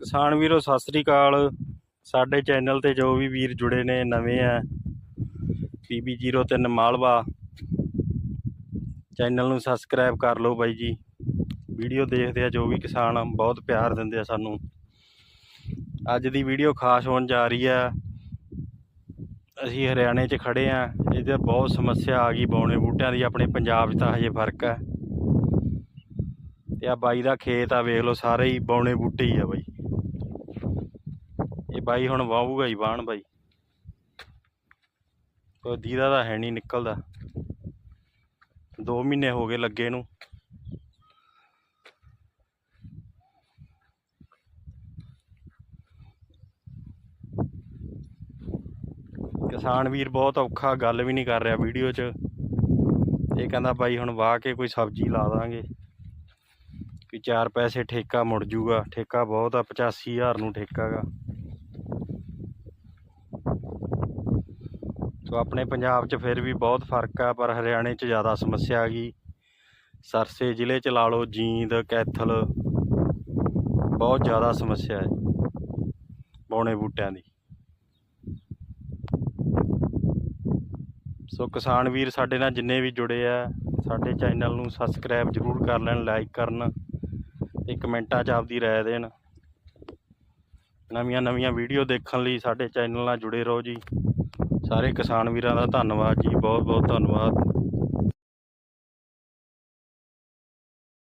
ਕਿਸਾਨ ਵੀਰੋ, ਸਤਿ ਸ੍ਰੀ ਅਕਾਲ। ਸਾਡੇ ਚੈਨਲ ਤੇ ਜੋ ਵੀ ਵੀਰ ਜੁੜੇ ਨੇ, ਨਵੇਂ ਆ। PB03 ਮਾਲਵਾ। ਚੈਨਲ ਨੂੰ ਸਬਸਕ੍ਰਾਈਬ ਕਰ ਲਓ ਬਾਈ ਜੀ। ਵੀਡੀਓ ਦੇਖਦੇ ਆ, ਜੋ ਵੀ ਕਿਸਾਨ ਬਹੁਤ ਪਿਆਰ ਦਿੰਦੇ ਆ ਸਾਨੂੰ। ਅੱਜ ਦੀ ਵੀਡੀਓ ਖਾਸ ਹੋਣ ਜਾ ਰਹੀ ਆ। ਅਸੀਂ ਹਰਿਆਣੇ 'ਚ ਖੜੇ ਆ। ਇਹਦੇ ਬਹੁਤ ਸਮੱਸਿਆ ਆ ਗਈ ਬੌਣੇ ਬੂਟਿਆਂ ਦੀ, ਆਪਣੇ ਪੰਜਾਬ 'ਚ ਤਾਂ ਹਜੇ ਫ਼ਰਕ ਆ। ਤੇ ਆ ਬਾਈ ਦਾ ਖੇਤ ਆ, ਵੇਖ ਲਓ, ਸਾਰੇ ਹੀ ਬੌਣੇ ਬੂਟੇ ਹੀ ਆ ਬਾਈ। ਇਹ ਬਾਈ ਹੁਣ ਵਾਹੂਗਾ ਹੀ ਬਾਣ ਬਾਈ। ਕੋਈ ਦੀਦਾ ਦਾ ਹੈ ਨਹੀਂ ਨਿਕਲਦਾ। 2 ਮਹੀਨੇ ਹੋ ਗਏ ਲੱਗੇ ਨੂੰ। ਕਿਸਾਨ ਵੀਰ ਬਹੁਤ ਔਖਾ, ਗੱਲ ਵੀ ਨਹੀਂ ਕਰ ਰਿਹਾ ਵੀਡੀਓ 'ਚ। ਇਹ ਕਹਿੰਦਾ ਬਾਈ ਹੁਣ ਵਾਹ ਕੇ ਕੋਈ ਸਬਜ਼ੀ ਲਾ ਦਾਂਗੇ। ਕਿ ਚਾਰ ਪੈਸੇ ਠੇਕਾ ਮੁੜ ਜੂਗਾ। ਠੇਕਾ ਬਹੁਤ ਆ 85000 ਨੂੰ ਠੇਕਾ ਗਾ। ਸੋ ਆਪਣੇ ਪੰਜਾਬ 'ਚ ਫਿਰ ਵੀ ਬਹੁਤ ਫ਼ਰਕ ਆ, ਪਰ ਹਰਿਆਣੇ 'ਚ ਜ਼ਿਆਦਾ ਸਮੱਸਿਆ ਆ ਗਈ। ਸਰਸੇ ਜ਼ਿਲ੍ਹੇ 'ਚ ਲਾ ਲਓ ਜੀਂਦ, ਕੈਥਲ, ਬਹੁਤ ਜ਼ਿਆਦਾ ਸਮੱਸਿਆ ਹੈ ਬੌਣੇ ਬੂਟਿਆਂ ਦੀ। ਸੋ ਕਿਸਾਨ ਵੀਰ ਸਾਡੇ ਨਾਲ ਜਿੰਨੇ ਵੀ ਜੁੜੇ ਆ, ਸਾਡੇ ਚੈਨਲ ਨੂੰ ਸਬਸਕ੍ਰਾਈਬ ਜ਼ਰੂਰ ਕਰ ਲੈਣ, ਲਾਈਕ ਕਰਨ ਤੇ ਕਮੈਂਟਾਂ 'ਚ ਆਪਦੀ ਰਾਏ ਦੇਣ। ਨਵੀਆਂ ਨਵੀਆਂ ਵੀਡੀਓ ਦੇਖਣ ਲਈ ਸਾਡੇ ਚੈਨਲ ਨਾਲ ਜੁੜੇ ਰਹੋ ਜੀ। ਸਾਰੇ ਕਿਸਾਨ ਵੀਰਾਂ ਦਾ ਧੰਨਵਾਦ ਜੀ ਬਹੁਤ ਬਹੁਤ ਧੰਨਵਾਦ।